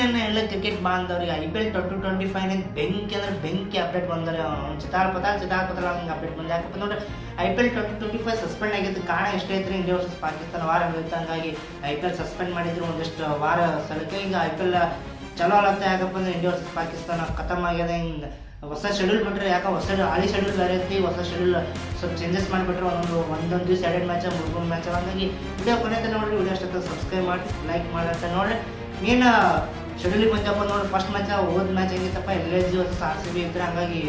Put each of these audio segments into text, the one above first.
ನನ್ನ ಎಲ್ಲ cricket ಬಾಂಧವ್ರಿಗೆ I P L twenty twenty five ಬೆಂಕಿ ಅಂದ್ರೆ ಬೆಂಕಿ ಅಪ್ಡೇಟ್ ಬಂದರೆ ಚಿತಾರ್ ಪತಾಲ್ ಚಿತಾರ್ ಪತಾಲ್ ಹಂಗೆ ಅಪ್ಡೇಟ್ ಬಂದ. ಯಾಕಪ್ಪ ನೋಡ್ರಿ I P L twenty twenty five suspend ಆಗಿದ್ದು ಕಾರಣ ಎಷ್ಟೇ ಐತ್ರಿ ಇಂಡಿಯಾ ವರ್ಸಸ್ ಪಾಕಿಸ್ತಾನ ವಾರ ಬೀಳುತ್ತೆ ಹಂಗಾಗಿ ಐ ಪಿ ಎಲ್ ಸಸ್ಪೆಂಡ್ ಮಾಡಿದ್ರು. ಒಂದಿಷ್ಟು ವಾರ ಸಲಕ್ಕೆ ಈಗ ಐ ಪಿ ಎಲ್ ಚಲೋ ಅಲ್ಲತ್ತೆ ಯಾಕಪ್ಪ ಅಂದ್ರೆ ಇಂಡಿಯಾ ವರ್ಸಸ್ ಪಾಕಿಸ್ತಾನ ಖತಮ್ ಆಗ್ಯದ. ಹಿಂಗೆ ಹೊಸ ಶೆಡ್ಯೂಲ್ ಬಿಟ್ರೆ ಯಾಕೆ ಹೊಸ ಹಳಿ ಶೆಡ್ಯೂಲ್ ಬೇರೆ ಐತಿ. ಹೊಸ ಶೆಡ್ಯೂಲ್ ಸ್ವಲ್ಪ ಚೇಂಜಸ್ ಮಾಡಿಬಿಟ್ರೆ ಒಂದು ಒಂದೊಂದು ದಿವಸ ಎರಡೆರಡು ಮ್ಯಾಚ್ ಮೂರು ಮ್ಯಾಚ್ ಹಂಗಾಗಿ ವಿಡಿಯೋ ಕೊನೆತ ನೋಡ್ರಿ. ವಿಡಿಯೋ ಅಷ್ಟೊತ್ತ ಸಬ್ಸ್ಕ್ರೈಬ್ ಮಾಡಿ ಲೈಕ್ ಮಾಡತ್ತೆ ನೋಡ್ರಿ. ಏನು ಶೆಡ್ಯೂಲಿಗೆ ಬಂದಪ್ಪ ನೋಡಿ ಫಸ್ಟ್ ಮ್ಯಾಚ್ ಹೋದ match ಹೆಂಗಿತ್ತಪ್ಪ, L S G versus R C B ಇದ್ರೆ ಹಂಗಾಗಿ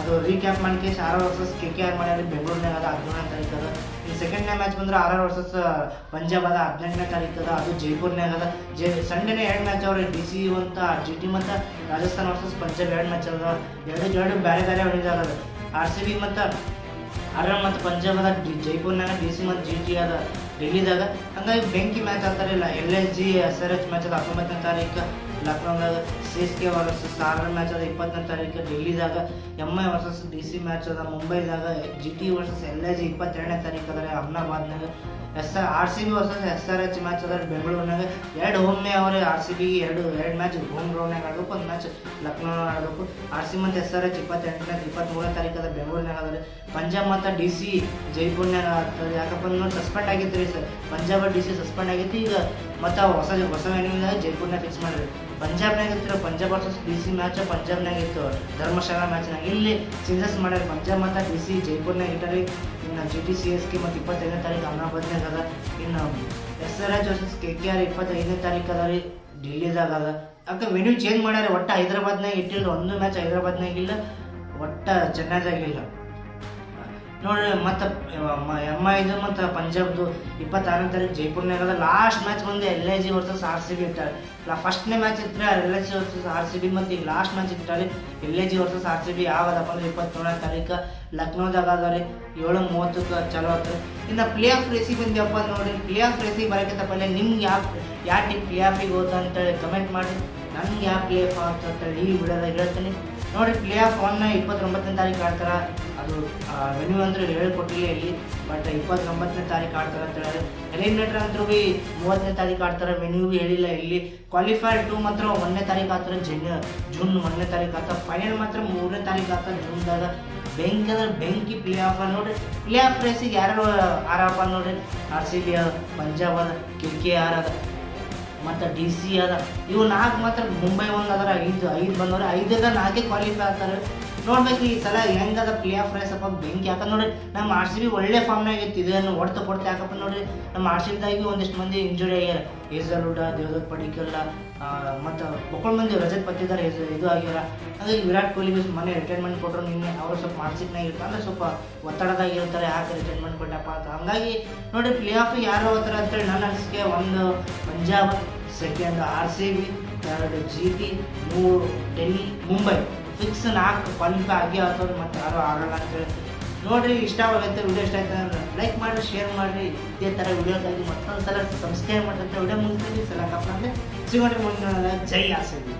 ಅದು recap ಮಾಡ್ಕೆ R versus K K R ಮಾಡ್ಯಾರ ಬೆಂಗಳೂರಿನಾಗ ಅದ ಹದಿನೇಳನೇ ತಾರೀಕು ಅದ. ಈ ಸೆಕೆಂಡ್ನೇ ಮ್ಯಾಚ್ ಬಂದ್ರೆ ಆರ್ ಆರ್ ವರ್ಸಸ್ ಪಂಜಾಬ್ ಅದ, ಹದಿನೆಂಟನೇ ತಾರೀಕು ಅದ, ಅದು ಜೈಪುರ್ನಾಗ ಅದ. ಜೈ ಸಂಡೇನೇ ಎರಡು ಮ್ಯಾಚ್ ಅವ್ರ ಡಿ ಸಿ ಅಂತ ಜಿ ಟಿ ಮತ್ತು ರಾಜಸ್ಥಾನ್ ವರ್ಸಸ್ ಪಂಜಾಬ್ ಎರಡು ಮ್ಯಾಚ್ ಅದ. ಎರಡು ಎರಡು ಬೇರೆ ಬೇರೆ ಹೊಡಿದಾಗ ಆರ್ ಸಿ ಬಿ ಮತ್ತು, ಆರ್ ಆರ್ ಮತ್ತು ಪಂಜಾಬ್ ಅದ ಜೈಪುರ್ನಾಗ ಡಿ ಸಿ ಮತ್ತು ಜಿ ಟಿ ಅದ. ಡೆಲ್ಲಿದಾಗ. ಹಂಗಾಗಿ ಬೆಂಕಿ match ಅಂತಾರಿಲ್ಲ L S G S R H match ಹತ್ತೊಂಬತ್ತನೇ ತಾರೀಕು ಲಕ್ನೋದಾಗ C S K versus R R match ಅದ ಇಪ್ಪತ್ತನೇ ತಾರೀಕು ಡೆಲ್ಲಿದಾಗ M I versus, D C match ಅದ ಮುಂಬೈದಾಗ G T versus L I G ಇಪ್ಪತ್ತೆರಡನೇ ತಾರೀಕು ಅದ ಅಹಮದಾಬಾದ್ನಾಗ S R R C B versus, S R H match ಅದ ಬೆಂಗಳೂರಿನಾಗ ಎರಡು ಹೋಮ್ನೇ ಅವ್ರೆ ಆರ್ ಸಿ ಬಿ ಎರಡು ಎರಡು ಮ್ಯಾಚ್ ಹೋಮ್ ಗ್ರೌಂಡ್ನಾಗ ಆಡಬೇಕು, ಒಂದು ಮ್ಯಾಚ್ ಲಕ್ನೋ ಆಡಬೇಕು. ಆರ್ ಸಿ ಮತ್ತು ಎಸ್ ಆರ್ ಎಚ್ ಇಪ್ಪತ್ತೆಂಟನೇ ಇಪ್ಪತ್ತ್ಮೂರನೇ ತಾರೀಕು ಅದ ಬೆಂಗಳೂರಿನಾಗ ಅದ ಪಂಜಾಬ್ ಮತ್ತು ಡಿ ಸಿ ಜೈಪುರ್ನಾಗ ಆಗ್ತದೆ ಯಾಕಪ್ಪ ಅಂದ್ರೆ ಸಸ್ಪೆಂಡ್ ಆಗಿತ್ತು ರೀ sir. Punjab D C suspend ಆಗಿತ್ತು, ಈಗ ಮತ್ತು ಹೊಸ ಹೊಸ ವೆನ್ಯೂದಾಗ ಜೈಪುರ್ನಾಗ ಫಿಕ್ಸ್ ಮಾಡಿರಿ ಪಂಜಾಬ್ನಾಗ ಇತ್ತು Punjab versus D C match ಪಂಜಾಬ್ನಾಗ ಇತ್ತು ಧರ್ಮಶಾಲಾ ಮ್ಯಾಚ್ನಾಗ ಇಲ್ಲಿ ಚೇಂಜಸ್ ಮಾಡ್ಯಾರ. ಪಂಜಾಬ್ ಮತ್ತು ಡಿ ಸಿ ಜೈಪುರ್ನಾಗ ಇಟ್ಟರಿ ಇನ್ನು G T C S K ಮತ್ತು ಇಪ್ಪತ್ತೈದನೇ ತಾರೀಕು ಅಹಮದಾಬಾದ್ನಾಗ ಅದ. ಇನ್ನು S R H versus K K R ಇಪ್ಪತ್ತೈದನೇ ತಾರೀಕು ಅದ ರೀ, ಡೆಲ್ಲಿದಾಗ ಅದ. ಯಾಕೆ ವೆನ್ಯೂ ಚೇಂಜ್ ಮಾಡ್ಯಾರ, ಒಟ್ಟು ಹೈದ್ರಾಬಾದ್ನಾಗ ಇಟ್ಟಿಲ್ಲ ಒಂದು ಮ್ಯಾಚ್ ಹೈದ್ರಾಬಾದ್ನಾಗ ಇಲ್ಲ, ಒಟ್ಟು ಚೆನ್ನೈದಾಗ ಇಲ್ಲ. ನೋಡ್ರಿ, ಮತ್ತು ಎಂ ಐದು ಮತ್ತು ಪಂಜಾಬ್ದು ಇಪ್ಪತ್ತಾರನೇ ತಾರೀಕು ಜೈಪುರ್ನಾಗ ಅದ ಲಾಸ್ಟ್ ಮ್ಯಾಚ್ ಬಂದು L I G versus R C B ಇಟ್ಟಾರೆ. ನಾ ಫಸ್ಟ್ನೇ ಮ್ಯಾಚ್ ಇಟ್ಟರೆ L I G versus R C B ಮತ್ತು ಈಗ last match ಇಟ್ಟಾರೆ. L I G versus R C B ಯಾವ್ದಪ್ಪ ಅಂದ್ರೆ ಇಪ್ಪತ್ತೇಳನೇ ತಾರೀಕು ಲಕ್ನೋದಾಗ ಅದ ರೀ. ಏಳು ಮೂವತ್ತಕ್ಕೆ ಚಲೋ ಆಯ್ತು ಇನ್ನು ಪ್ಲೇ ಆಫ್ ರೇಸಿಗೆ ಬಂದ್ಯಪ್ಪ ನೋಡಿ ಪ್ಲೇ ಆಫ್ ರೇಸಿಗೆ ಬರೋಕ್ಕಿಂತ ಪಲ್ಲೆ ನಿಮ್ಗೆ ಯಾವ ಯಾವ ಪ್ಲೇ ಆಫಿಗೆ ಹೋದ ಅಂತೇಳಿ ಕಮೆಂಟ್ ಮಾಡಿ ನನಗೆ ಯಾವ ಪ್ಲೇ ಆಫ್ ಅಂತೇಳಿ ಈ ವಿಡಿಯೋದಾಗ ಹೇಳ್ತೀನಿ. ನೋಡಿ ಪ್ಲೇ ಆಫ್ ಒನ್ನ ಇಪ್ಪತ್ತೊಂಬತ್ತನೇ ತಾರೀಕು ಆಡ್ತಾರ. ಅದು ವೆನ್ಯೂ ಅಂದ್ರೆ ಹೇಳ್ಕೊಟ್ಟಿಲ್ಲ ಇಲ್ಲಿ ಬಟ್ ಇಪ್ಪತ್ತೊಂಬತ್ತನೇ ತಾರೀಕು ಆಡ್ತಾರೆ ಅಂತ ಹೇಳಿದ್ರೆ ಎಲಿಮಿನೇಟರ್ ಅಂತೂ ಬಿ ಮೂವತ್ತನೇ ತಾರೀಕು ಆಡ್ತಾರೆ ವೆನ್ಯೂ ಹೇಳಿಲ್ಲ ಇಲ್ಲಿ. ಕ್ವಾಲಿಫೈರ್ ಟು ಮಾತ್ರ ಒಂದನೇ ತಾರೀಕು ಆಗ್ತಾರೆ ಜನ್ ಜೂನ್ ಒಂದನೇ ತಾರೀಕು ಆಗ್ತಾರೆ ಫೈನಲ್ ಮಾತ್ರ ಮೂರನೇ ತಾರೀಕು ಆಗ್ತದೆ ಜೂನ್ದಾಗ ಬೆಂಕಿ ಅಂದ್ರೆ ಬೆಂಕಿ ಪ್ಲೇ ಆಫ್ ನೋಡ್ರಿ. ಪ್ಲೇ ಆಫ್ ರೇಸಿಗೆ ಯಾರು ಆರಪ್ಪ ನೋಡ್ರಿ ಆರ್ ಸಿ ಬಿ ಅದ ಪಂಜಾಬ್ ಅದ ಕೆ ಕೆ ಆರ್ ಅದ ಮತ್ತು ಡಿ ಸಿ ಅದ ಇವು ನಾಲ್ಕು ಮಾತ್ರ ಮುಂಬೈ ಒಂದು ಅದರ ಐದು ಐದು ಬಂದವ್ರೆ. ಐದಾಗ ನಾಲ್ಕೇ ಕ್ವಾಲಿಫೈ ಆಗ್ತಾರೆ. ನೋಡ್ಬೇಕು ಈ ಸಲ ಹೆಂಗದ ಪ್ಲೇ ಆಫ್ ರೇಸ್ ಅಪ್ಪ, ಬೆಂಕಿ ಯಾಕಂದ್ರೆ ನೋಡ್ರಿ. ನಮ್ಮ ಆರ್ ಸಿ ಬಿ ಒಳ್ಳೆ ಫಾರ್ಮ್ನಾಗ ಇತ್ತು ಇದನ್ನು ಹೊಡ್ತ ಕೊಡ್ತಾ ಯಾಕಪ್ಪ ನೋಡ್ರಿ. ನಮ್ಮ ಆರ್ ಸಿ ಬಿದಾಗಿ ಒಂದಿಷ್ಟು ಮಂದಿ ಇಂಜುರಿ ಆಗ್ಯಾರ. ಹೇಸಲ್ವುಡ್ ದೇವದತ್ ಪಡಿಕಲ್ಲ ಮತ್ತು ಬೊಕ್ಕಳು ಮಂದಿ ರಜತ್ ಪತ್ತಿದ್ದಾರೆ ಇದು ಆಗ್ಯಾರ. ಹಾಗಾಗಿ ವಿರಾಟ್ ಕೊಹ್ಲಿ ಮನೆ ರಿಟೈರ್ಮೆಂಟ್ ಕೊಟ್ಟರು ನಿನ್ನೆ ಅವರು ಸ್ವಲ್ಪ ಮಾನಸಿಕನಾಗ ಇರ್ತಾರೆ, ಅಂದ್ರೆ ಸ್ವಲ್ಪ ಒತ್ತಡದಾಗಿರ್ತಾರೆ ಯಾಕೆ ರಿಟೈರ್ಮೆಂಟ್ ಕೊಟ್ಟಪ್ಪ ಅಂತ. ಹಂಗಾಗಿ ನೋಡಿ ಪ್ಲೇ ಆಫ್ ಯಾರು ಹೋಗ್ತಾರೆ ಅಂತೇಳಿ ನನ್ನ ಅನಿಸಿಕೆ ಒಂದು Punjab second R C B ಎರಡು ಜಿ ಟಿ, ಮೂರು ಡೆಲ್ಲಿ, ಮುಂಬೈ. ಫಿಕ್ಸ್ ನಾಲ್ಕು ಕ್ವಾಲಿಫೈ ಆಗಿ ಆಗ್ತವ್ರಿ ಮತ್ತು ಯಾರು ಆಡೋಣ ಅಂತೇಳಿ ಇಷ್ಟ ಆಗುತ್ತೆ ವಿಡಿಯೋ ಇಷ್ಟ ಆಯ್ತು ಅಂದ್ರೆ ಲೈಕ್ ಮಾಡಿ ಶೇರ್ ಮಾಡಿರಿ. ಇದೇ ಥರ ವಿಡಿಯೋಗಾಗಿ ಮತ್ತೊಂದು ಸಲ ಸಬ್ಸ್ಕ್ರೈಬ್ ಮಾಡಿದಂಥ ವಿಡಿಯೋ ಮುಂದೆ ಸಲ ಕಪ್ಪ ಅಂದರೆ ಸಿಗೋಣ ಮುಂದಿನ ಜೈ ಆರ್ ಸಿ ಬಿ